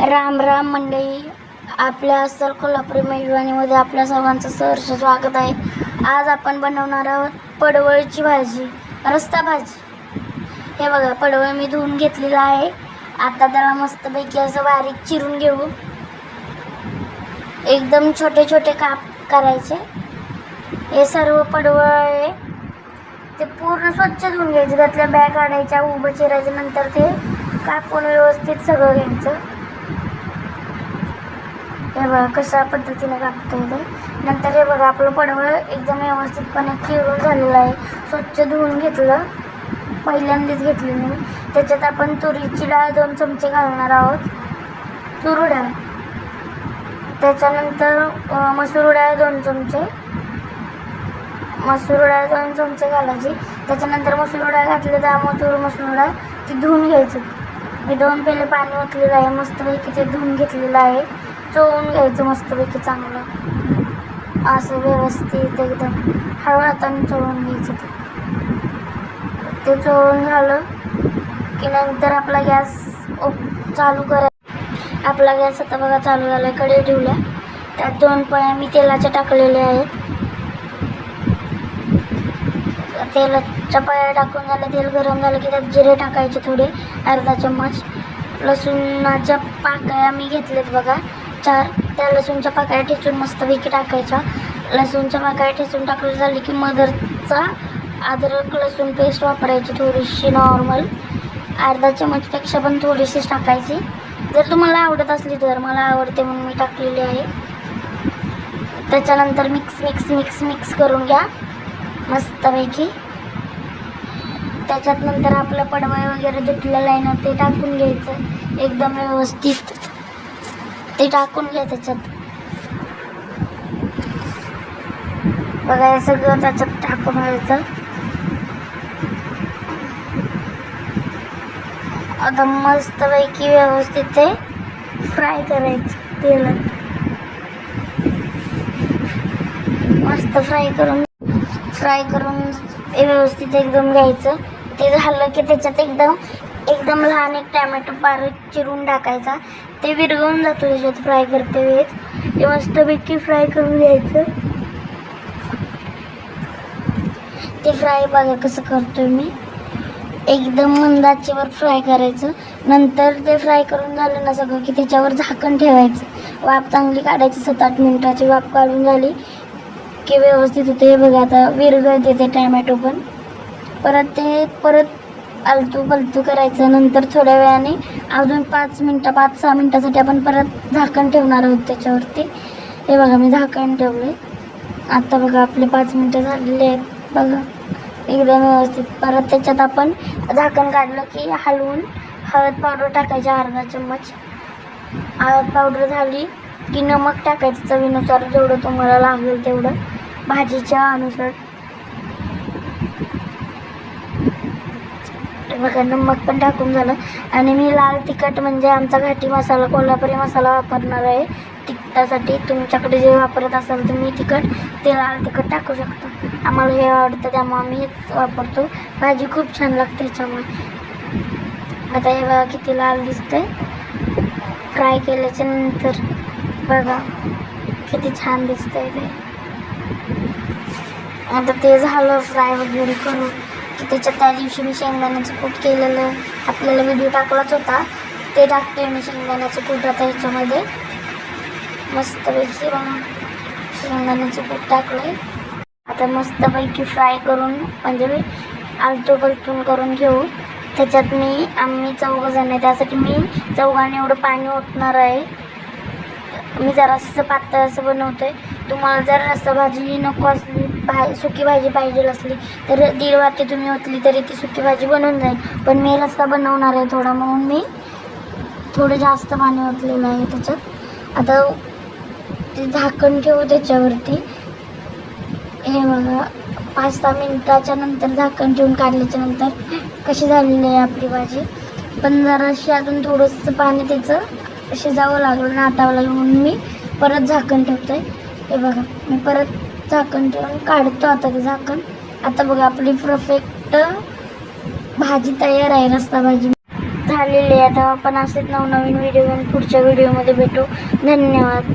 राम राम मंडळी. आपल्या अस्सल कोल्हापुरी मेजवानीमध्ये आपल्या सर्वांचं सहर्ष स्वागत आहे. आज आपण बनवणार आहोत पडवळीची भाजी रस्ता भाजी. हे बघा पडवळ मी धुवून घेतलेलं आहे. आता त्याला मस्तपैकी असं बारीक चिरून घेऊ. एकदम छोटे छोटे काप करायचे. हे सर्व पडवळ आहे. ते पूर्ण स्वच्छ धुवून घ्यायचे. त्यातल्या बॅग काढायच्या उभं चिरायचं नंतर ते कापून व्यवस्थित सगळं घ्यायचं. हे बघा कशा पद्धतीने कापता येते नंतर हे बघा आपलं पडवळ एकदम व्यवस्थितपणे चिरून झालेलं आहे. स्वच्छ धुवून घेतलं. पहिल्यांदाच घेतलेलं मी. त्याच्यात आपण तुरीची डाळ दोन चमचे घालणार आहोत. तूर डाळ. त्याच्यानंतर मसूर डाळ दोन चमचे. मसूर डाळ दोन चमचे घालायची. त्याच्यानंतर मसूर डाळ घातली त्यामुळे तूर मसूर डाळ ती धुवून घ्यायची. मी दोन पेले पाणी ओतलेलं आहे. मस्तपैकी ते धुवून घेतलेलं आहे. चोळून घ्यायचं मस्तपैकी चांगलं. असं व्यवस्थित एकदम हळू हाताने चोळून घ्यायचं ते. ते चोळून झालं की नंतर आपला गॅस ओप चालू करा आपला गॅस आता बघा चालू झाला आहे ठेवला ठेवल्या. त्यात दोन पळ्या मी तेलाच्या टाकलेल्या आहेत. तेलाच्या पाया टाकून झालं तेल गरम झालं की त्यात जिरे टाकायचे थोडे अर्धा चम्मच. लसूणाच्या पाकळ्या मी घेतल्यात बघा. चार त्या लसूणच्या पाकळ्या ठेचून मस्तपैकी टाकायच्या. लसूणच्या पाकळ्या ठेचून टाकलं झाली की मदरचा अद्रक लसूण पेस्ट वापरायची थोडीशी नॉर्मल अर्धा चम्मचपेक्षा पण थोडीशीच टाकायची. जर तुम्हाला आवडत असली तर मला आवडते म्हणून मी टाकलेली आहे. त्याच्यानंतर मिक्स मिक्स मिक्स मिक्स करून घ्या. मस्तपैकी त्याच्यात नंतर आपलं पडवळ वगैरे धुतलेलं आहे ना ते टाकून घ्यायचं. एकदम व्यवस्थित. ते टाकून घ्या त्याच्यात. बघा सगळं त्याच्यात टाकून घ्यायचं. आता मस्तपैकी व्यवस्थित ते फ्राय करायचं तेलात. मस्त फ्राय करून फ्राय करून ते व्यवस्थित एकदम घ्यायचं. ते झालं की त्याच्यात एकदम एकदम लहान एक टॅमॅटो बारीक चिरून टाकायचा. ते विरघळून जातो त्याच्यात फ्राय करते वेळेस ते मस्तपैकी फ्राय करून घ्यायचं. ते फ्राय बघा कसं करतोय मी. एकदम मंदाचेवर फ्राय करायचं. नंतर ते फ्राय करून झालं ना सगळं की त्याच्यावर झाकण ठेवायचं. वाफ चांगली काढायची सात आठ मिनिटाची वाफ काढून झाली की व्यवस्थित होते. हे बघा आता विरघळते ते टॅमॅटो पण. परत ते परत आलतू पलतू करायचं. नंतर थोड्या वेळाने अजून पाच मिनटं पाच सहा मिनटासाठी आपण परत झाकण ठेवणार आहोत त्याच्यावरती. हे बघा मी झाकण ठेवले आता बघा आपले पाच मिनटं झालेले आहेत. बघा एकदम व्यवस्थित. परत त्याच्यात आपण झाकण काढलं की हलवून हळद पावडर टाकायची अर्धा चम्मच. हळद पावडर झाली की नमक टाकायचं चवीनुसार. जेवढं तुम्हाला लागेल तेवढं. भाजीच्या अनुसार बघा नमक पण टाकून झालं. आणि मी लाल तिखट म्हणजे आमचा घाटी मसाला कोल्हापुरी मसाला वापरणार आहे. तिखटासाठी तुमच्याकडे जे वापरत असाल तर मी तिखट ते लाल तिखट टाकू शकता. आम्हाला हे आवडतं त्यामुळे आम्ही हेच वापरतो. भाजी खूप छान लागते ह्याच्यामुळे आता हे बघा किती लाल दिसतंय. फ्राय केल्याच्यानंतर बघा किती छान दिसतंय ते. आता ते झालं फ्राय वगैरे करून. त्याच्यात त्या दिवशी मी शेंगदाण्याचं कूट केलेलं आपल्याला व्हिडिओ टाकलाच होता. ते टाकते मी शेंगदाण्याचं कूट आता ह्याच्यामध्ये. मस्तपैकी बघा शेंगदाण्याचं कूट टाकलंय. आता मस्तपैकी फ्राय करून म्हणजे मी आलतो पलटून करून घेऊ. त्याच्यात मी आम्ही चौघ जण आहे त्यासाठी मी चौघाने एवढं पाणी ओतणार आहे. मी जरासं पातळ असं बनवतोय. तुम्हाला जर रस्सा भाजी नको असली भा सुकी भाजी पाहिजे असली तर दीड वाटी तुम्ही ओतली तरी ती सुकी भाजी बनून जाईल. पण मी रस्सा बनवणार आहे थोडा म्हणून मी थोडं जास्त पाणी ओतलेलं आहे त्याच्यात. आता ते झाकण ठेवू त्याच्यावरती. हे बघा पाच सहा मिनिटाच्या नंतर झाकण ठेवून काढल्याच्या नंतर कशी झालेली आहे आपली भाजी. पण जराशी अजून थोडंसं पाणी त्याचं शिजावं लागलं नाटावं लागलं म्हणून मी परत झाकण ठेवते हे बघा मी परत झाकण ठेवून काढतो आता ते झाकण. आता बघा आपली परफेक्ट भाजी तयार आहे रस्ता भाजी. झालेली आहे. आता आपण असेच नवनवीन व्हिडिओ घेऊन पुढच्या व्हिडिओमध्ये भेटू. धन्यवाद.